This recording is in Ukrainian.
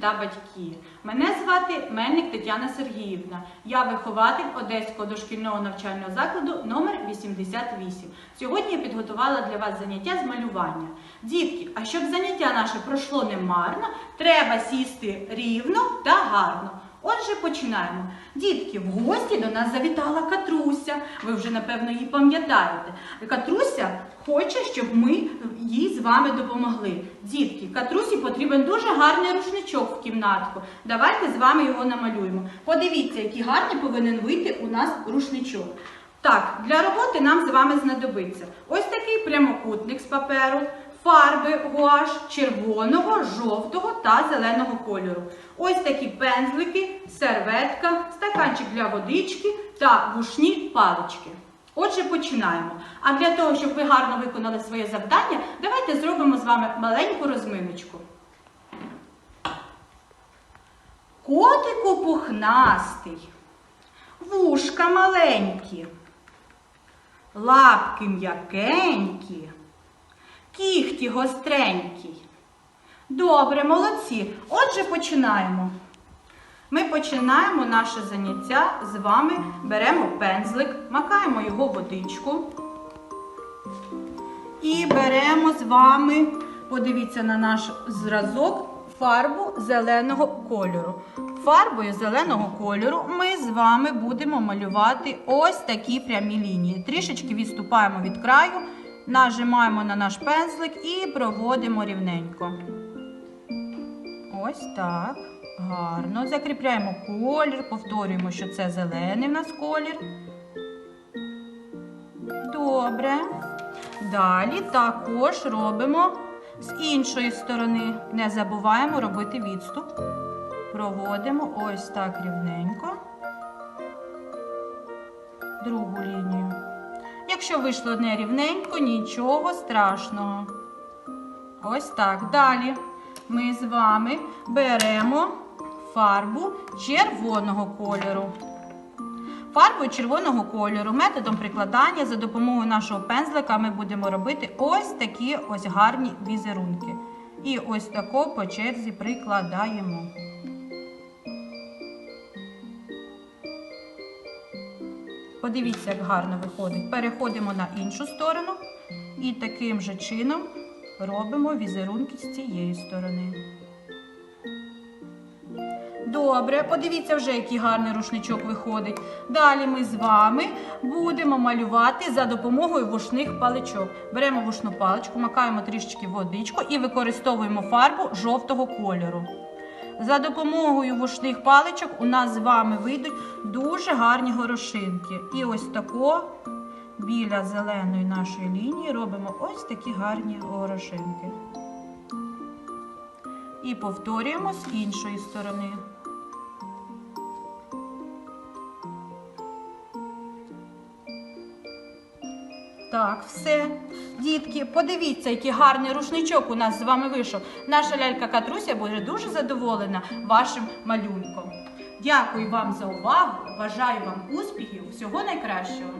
та батьки. Мене звати Мельник Тетяна Сергіївна. Я вихователь Одеського дошкільного навчального закладу номер 88. Сьогодні я підготувала для вас заняття з малювання. Дітки, а щоб заняття наше пройшло немарно, треба сісти рівно та гарно. Отже, починаємо. Дітки, в гості до нас завітала Катруся. Ви вже, напевно, її пам'ятаєте. Катруся хоче, щоб ми їй з вами допомогли. Дітки, Катрусі потрібен дуже гарний рушничок в кімнатку. Давайте з вами його намалюємо. Подивіться, який гарний повинен вийти у нас рушничок. Так, для роботи нам з вами знадобиться ось такий прямокутник з паперу, фарби гуаш червоного, жовтого та зеленого кольору. Ось такі пензлики, серветка, стаканчик для водички та вушні палички. Отже, починаємо. А для того, щоб ви гарно виконали своє завдання, давайте зробимо з вами маленьку розминочку. Котику пухнастий, вушка маленькі, лапки м'якенькі, кіхті гостренькі. Добре, молодці. Отже, починаємо. Ми починаємо наше заняття з вами. Беремо пензлик, макаємо його водичку. І беремо з вами, подивіться на наш зразок, фарбу зеленого кольору. Фарбою зеленого кольору ми з вами будемо малювати ось такі прямі лінії. Трішечки відступаємо від краю, нажимаємо на наш пензлик і проводимо рівненько. Ось так. Гарно. Закріпляємо колір, повторюємо, що це зелений в нас колір. Добре. Далі також робимо з іншої сторони. Не забуваємо робити відступ. Проводимо ось так рівненько. Другу лінію. Якщо вийшло не рівненько, нічого страшного. Ось так. Далі ми з вами беремо фарбу червоного кольору. Фарбою червоного кольору методом прикладання за допомогою нашого пензлика ми будемо робити ось такі ось гарні візерунки. І ось тако по черзі прикладаємо. Подивіться, як гарно виходить. Переходимо на іншу сторону і таким же чином робимо візерунки з цієї сторони. Добре, подивіться вже, який гарний рушничок виходить. Далі ми з вами будемо малювати за допомогою вушних паличок. Беремо вушну паличку, макаємо трішечки водичку і використовуємо фарбу жовтого кольору. За допомогою вушних паличок у нас з вами вийдуть дуже гарні горошинки. І ось тако біля зеленої нашої лінії робимо ось такі гарні горошинки. І повторюємо з іншої сторони. Так, все. Дітки, подивіться, який гарний рушничок у нас з вами вийшов. Наша лялька Катруся буде дуже задоволена вашим малюнком. Дякую вам за увагу. Бажаю вам успіхів, всього найкращого.